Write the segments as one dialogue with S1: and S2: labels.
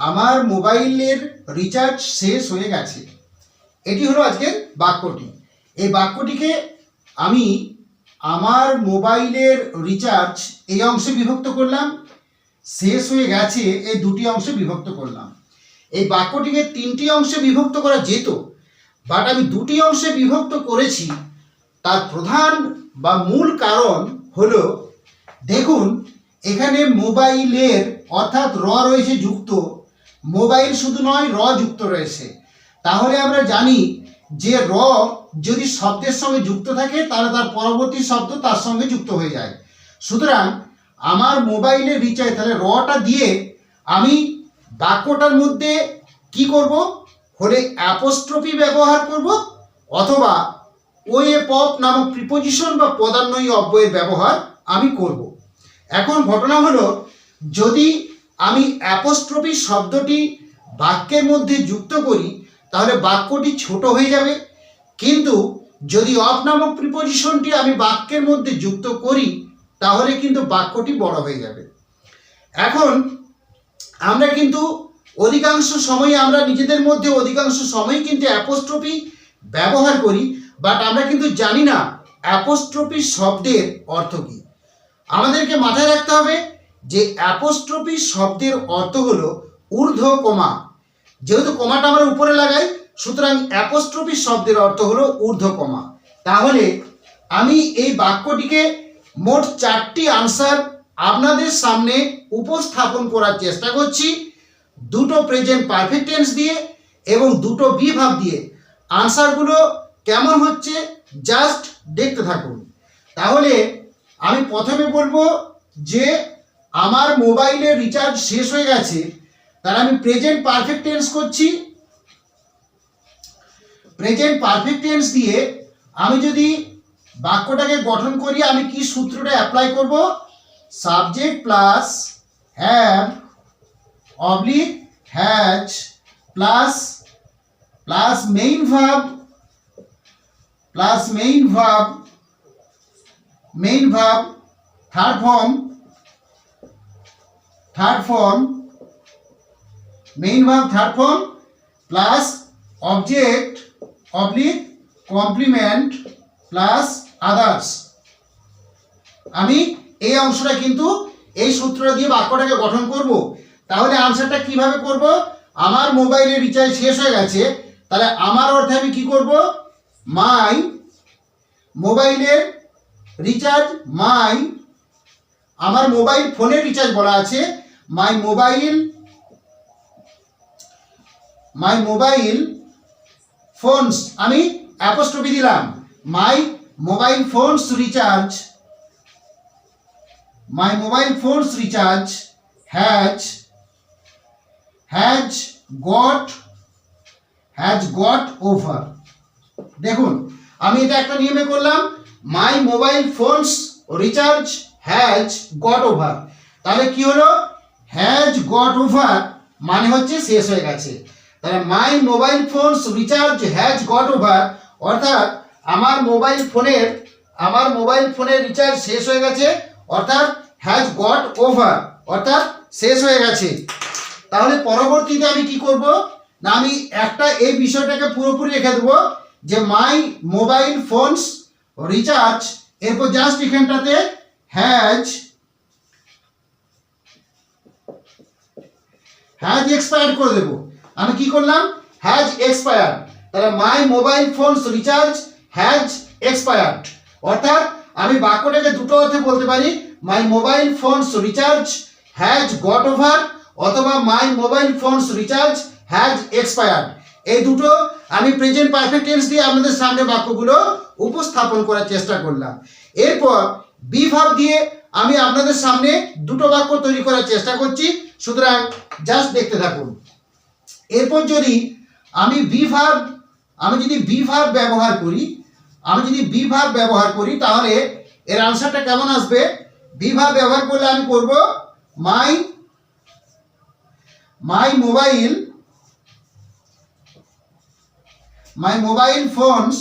S1: আমার মোবাইলের রিচার্জ শেষ হয়ে গেছে। এটি হলো আজকের বাক্যটি। এই বাক্যটিকে আমি আমার মোবাইলের রিচার্জ এই অংশে বিভক্ত করলাম, শেষ হয়ে গেছে এই দুটি অংশে বিভক্ত করলাম। এই বাক্যটিকে তিনটি অংশে বিভক্ত করা যেত বাট আমি দুটি অংশে বিভক্ত করেছি। তার প্রধান বা মূল কারণ হলো, দেখুন, এখানে মোবাইলের অর্থাৎ র রয়েছে যুক্ত মোবাইল শুধু নয়, র যুক্ত রয়েছে। তাহলে আমরা জানি যে র যদি শব্দের সঙ্গে যুক্ত থাকে, তাহলে তার পরবর্তী শব্দ তার সঙ্গে যুক্ত হয়ে যায়। সুতরাং আমার মোবাইলের রিচার্জ, তাহলে রটা দিয়ে আমি বাক্যটার মধ্যে কি করব? হলে অ্যাপোস্ট্রফি ব্যবহার করব, অথবা ওয়ে পপ নামক প্রিপোজিশন বা পদান্বয়ী অব্যয়ের ব্যবহার আমি করব। এখন ঘটনা হলো, যদি আমি অ্যাপোস্ট্রফি শব্দটি বাক্যের মধ্যে যুক্ত করি, তাহলে বাক্যটি ছোট হয়ে যাবে। কিন্তু যদি অফ নামক প্রিপোজিশনটি আমি বাক্যের মধ্যে যুক্ত করি, তাহলে কিন্তু বাক্যটি বড় হয়ে যাবে। এখন আমরা কিন্তু অধিকাংশ সময় আমরা নিজেদের মধ্যে অধিকাংশ সময় কিন্তু অ্যাপোস্ট্রফি ব্যবহার করি, বাট আমরা কিন্তু জানি না অ্যাপোস্ট্রফি শব্দের অর্থ কী। আমাদেরকে মাথায় রাখতে হবে যে অ্যাপোস্ট্রফি শব্দের অর্থ হলো ঊর্ধ্ব কমা। যেহেতু কমাটা আমরা উপরে লাগাই, সুতরাং অ্যাপোস্ট্রফি শব্দের অর্থ হলো ঊর্ধ্ব কমা। তাহলে আমি এই বাক্যটিকে মোট চারটি আনসার আপনাদের সামনে উপস্থাপন করার চেষ্টা করছি। দুটো প্রেজেন্ট পারফেক্ট টেন্স দিয়ে এবং দুটো বিভাব দিয়ে। আনসারগুলো কেমন হচ্ছে জাস্ট দেখতে থাকুন। তাহলে আমি প্রথমে বলব যে আমার মোবাইলের রিচার্জ শেষ হয়ে গেছে তার আমি প্রেজেন্ট পারফেক্ট টেন্স করছি। প্রেজেন্ট পারফেক্ট টেন্স দিয়ে আমি যদি বাক্যটাকে গঠন করি, আমি কি সূত্রটা অ্যাপ্লাই করব? Subject plus have oblique has plus plus main verb plus main verb main verb third form third form main verb third form plus object oblique complement plus others আমি এই অংশটা কিন্তু এই সূত্রটা দিয়ে বাক্যটাকে গঠন করব। তাহলে আনসারটা কীভাবে করব? আমার মোবাইলের রিচার্জ শেষ হয়ে গেছে। তাহলে আমার অর্থে আমি কি করব? মাই মোবাইলের রিচার্জ মাই আমার মোবাইল ফোনের রিচার্জ বলা আছে। My mobile my mobile phone's আমি অ্যাপোস্ট্রফি দিলাম। My mobile phone's recharge my mobile phone's recharge has has got has got over দেখুন, আমি এটা একটা নিয়মে করলাম। My mobile phone's recharge has got over তাহলে কি হলো? হ্যাজ গট ওভার মানে হচ্ছে শেষ হয়ে গেছে। তাহলে my mobile phone's recharge has got over অর্থাৎ আমার মোবাইল ফোনের আমার মোবাইল ফোনের রিচার্জ শেষ হয়ে গেছে, অর্থাৎ হ্যাজ গট ওভার অর্থাৎ শেষ হয়ে গেছে। তাহলে পরবর্তীতে আমি কি করব? না, আমি একটা এই বিষয়টাকে পুরোপুরি রেখে দেবো যে মাই মোবাইল ফোনস রিচার্জ এরপর জাস্ট এখানটাতে হ্যাজ হ্যাজ এক্সপায়ার করে দেবো। আমি কি করলাম? হ্যাজ এক্সপায়ার তাহলে my mobile phone's recharge has expired অর্থাৎ আমি বাক্যটাকে দুটো অর্থে বলতে পারি। My mobile phone's recharge has got over অথবা my mobile phone's recharge has expired এই দুটো আমি প্রেজেন্ট পারফেক্ট টেন্স দিয়ে আপনাদের সামনে বাক্যগুলো উপস্থাপন করার চেষ্টা করলাম। এরপর বিভাব দিয়ে আমি আপনাদের সামনে দুটো বাক্য তৈরি করার চেষ্টা করছি। সুতরাং জাস্ট দেখতে থাকুন। এরপর যদি আমি বিভাব আমি যদি বিভাব ব্যবহার করি, আমি যদি বিভাব ব্যবহার করি, তাহলে এর আনসারটা কেমন আসবে? বিভাব ব্যবহার করলে আমি করব my my mobile my mobile phone's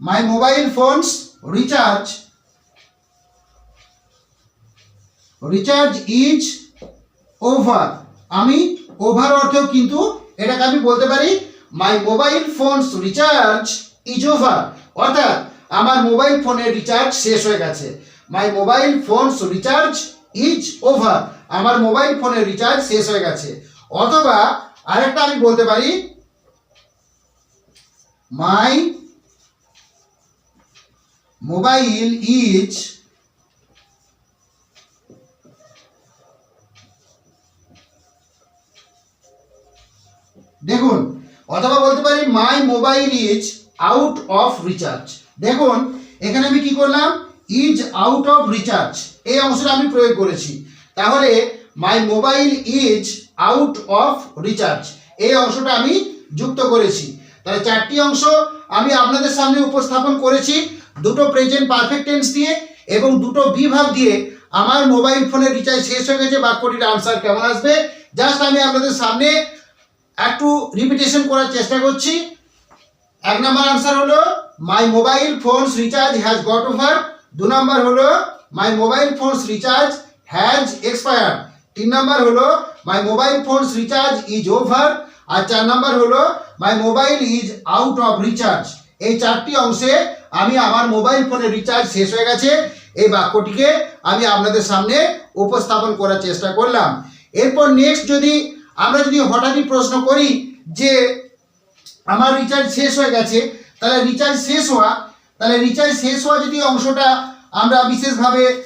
S1: my mobile phones recharge recharge is over আমি ওভার অর্থেও কিন্তু এটাকে আমি বলতে পারি my mobile phone's recharge is over অর্থাৎ আমার মোবাইল ফোনের রিচার্জ শেষ হয়ে গেছে। My mobile phone's recharge is over আমার মোবাইল ফোনের রিচার্জ শেষ হয়ে গেছে। অথবা আরেকটা আমি বলতে পারি মাই মোবাইল ইজ দেখুন, অথবা বলতে পারি my mobile is out of recharge দেখুন, এখানে আমি কি করলাম? ইজ আউট অফ রিচার্জ এই অংশটা আমি প্রয়োগ করেছি। তাহলে my mobile is out of recharge এই অংশটা আমি যুক্ত করেছি। তাহলে চারটি অংশ আমি আপনাদের সামনে উপস্থাপন করেছি। দুটো প্রেজেন্ট পারফেক্ট টেন্স দিয়ে এবং দুটো বিভাগ দিয়ে আমার মোবাইল ফোনের রিচার্জ শেষ হয়ে গেছে। বাক্যটির আনসার কেমন আসবে? জাস্ট আমি আপনাদের সামনে একটু রিপিটেশন করার চেষ্টা করছি। এক নম্বর আনসার হলো my mobile phone's recharge has got over দু নম্বর হলো my mobile phone's recharge has expire তিন নম্বর হলো my mobile phone's recharge is over আর চার নম্বর হলো my mobile is out of recharge এই চারটি অংশে আমি আমার মোবাইল ফোনের রিচার্জ শেষ হয়ে গেছে। এই বাক্যটিকে আমি আপনাদের সামনে উপস্থাপন করার চেষ্টা করলাম। এরপর নেক্সট যদি আমরা যদি হঠাৎই প্রশ্ন করি যে আমার রিচার্জ শেষ হয়ে গেছে, তাহলে রিচার্জ শেষ হওয়া, তাহলে রিচার্জ শেষ হওয়া যদি অংশটা আমরা বিশেষভাবে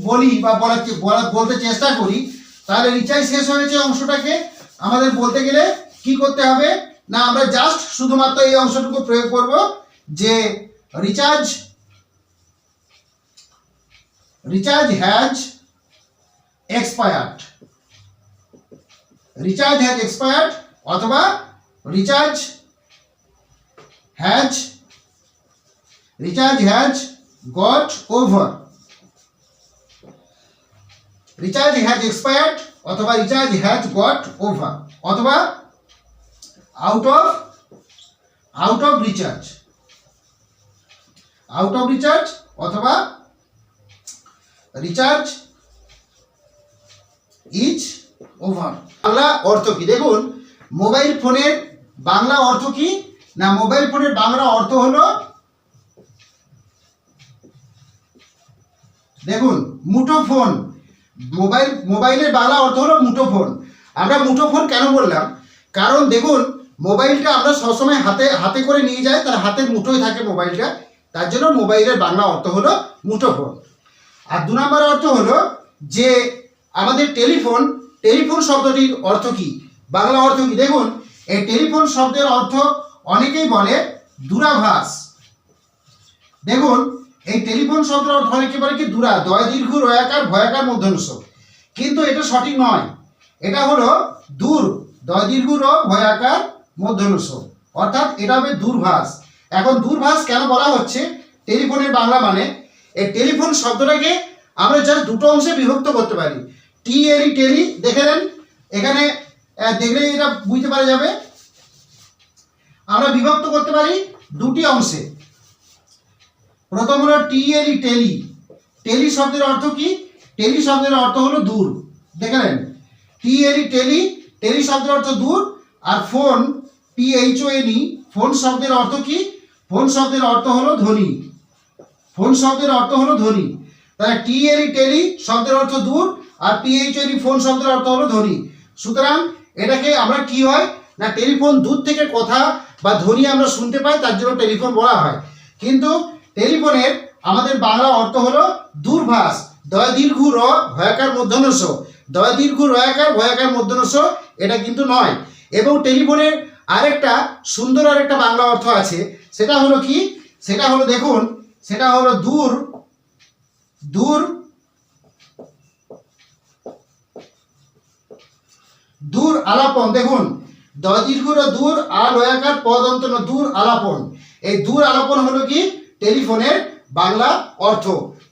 S1: বলি বা বলার বলা- বলতে চেষ্টা করি, তাহলে রিচার্জ শেষ হয়েছে অংশটাকে আমাদের বলতে গেলে কি করতে হবে? না, আমরা জাস্ট শুধুমাত্র এই অংশটুকু প্রয়োগ করব যে recharge recharge has expired recharge has expired অথবা recharge has recharge has got over recharge has expired অথবা রিচার্জ হ্যাজ গট ওভার অথবা out of out of recharge out of recharge অথবা রিচার্জ ইজ ওভার বাংলা অর্থ কি? দেখুন mobile ফোনের বাংলা অর্থ কি? না মোবাইল ফোনের বাংলা অর্থ হলো, দেখুন মুঠোফোন মোবাইল মোবাইলের বাংলা অর্থ হলো মুঠোফোন আমরা মুঠোফোন কেন বললাম? কারণ দেখুন মোবাইলটা আমরা সবসময় হাতে হাতে করে নিয়ে যাই তার হাতের মুঠোয় থাকে মোবাইলটা তার জন্য মোবাইলের বাংলা অর্থ হলো মুঠোফোন আর দু নম্বর অর্থ হলো যে, আমাদের টেলিফোন টেলিফোন শব্দটির অর্থ কি? বাংলা অর্থ কি? দেখুন, এই টেলিফোন শব্দের অর্থ অনেকেই বলে দূরাভাস। দেখুন, এই টেলিফোন শব্দের অর্থ অনেকে বলে কি দূরা, দয়, দীর্ঘ, রয়াকার, ভয়াকার মধ্যাংশ কিন্তু এটা সঠিক নয়। এটা হলো দূর, দয়, দীর্ঘ, র, ভয়াকার মধ্যাংশ অর্থাৎ এটা হবে দূরভাষ এখন দূরভাষ কেন বলা হচ্ছে? টেলিফোনের বাংলা মানে এই টেলিফোন শব্দটাকে আমরা জাস্ট দুটো অংশে বিভক্ত করতে পারি। টি এলি টেলি দেখে নেন এখানে দেখলেই এটা বুঝতে পারা যাবে আমরা বিভক্ত করতে পারি দুটি অংশে প্রথম হলো টি এলি টেলি টেলি শব্দের অর্থ কি টেলি শব্দের অর্থ হলো দূর দেখে নেন টি এলি টেলি টেলি শব্দের অর্থ দূর আর phone T H O N phone শব্দের অর্থ কি ফোন শব্দের অর্থ হলো ধ্বনি ফোন শব্দের অর্থ হলো ধ্বনি তাহলে টি এলি টেলি শব্দের অর্থ দূর আর পিএইচ ফোন শব্দের অর্থ হলো ধ্বনি। সুতরাং এটাকে আমরা কি হয়? না, টেলিফোন দূর থেকে কথা বা ধ্বনি আমরা শুনতে পাই, তার জন্য টেলিফোন বলা হয়। কিন্তু টেলিফোনের আমাদের বাংলা অর্থ হলো দূরভাষ দয় দীর্ঘ র, ভয়াকার মধ্যাহ্নস দয় দীর্ঘ রয়াকার, ভয়াকার মধ্যাহ্নস এটা কিন্তু নয়। এবং টেলিফোনের আরেকটা সুন্দর আরেকটা বাংলা অর্থ আছে, সেটা হলো কি? সেটা হলো দেখুন, সেটা হলো দূর দূর দূর আলাপন, দেখুন, দীর্ঘর দূর আর লয়াকার পদ অন্তন দূর আলাপন। এই দূর আলাপন হলো কি? টেলিফোনের বাংলা অর্থ।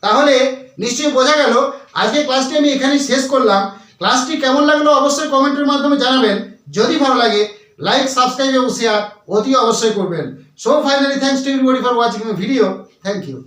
S1: তাহলে নিশ্চয়ই বোঝা গেল, আজকে ক্লাসটি আমি এখানেই শেষ করলাম। ক্লাসটি কেমন লাগল অবশ্যই কমেন্টের মাধ্যমে জানাবেন। যদি ভালো লাগে, লাইক, সাবস্ক্রাইব এবং শেয়ার অতি অবশ্যই করবেন। So finally thanks to everybody for watching my video thank you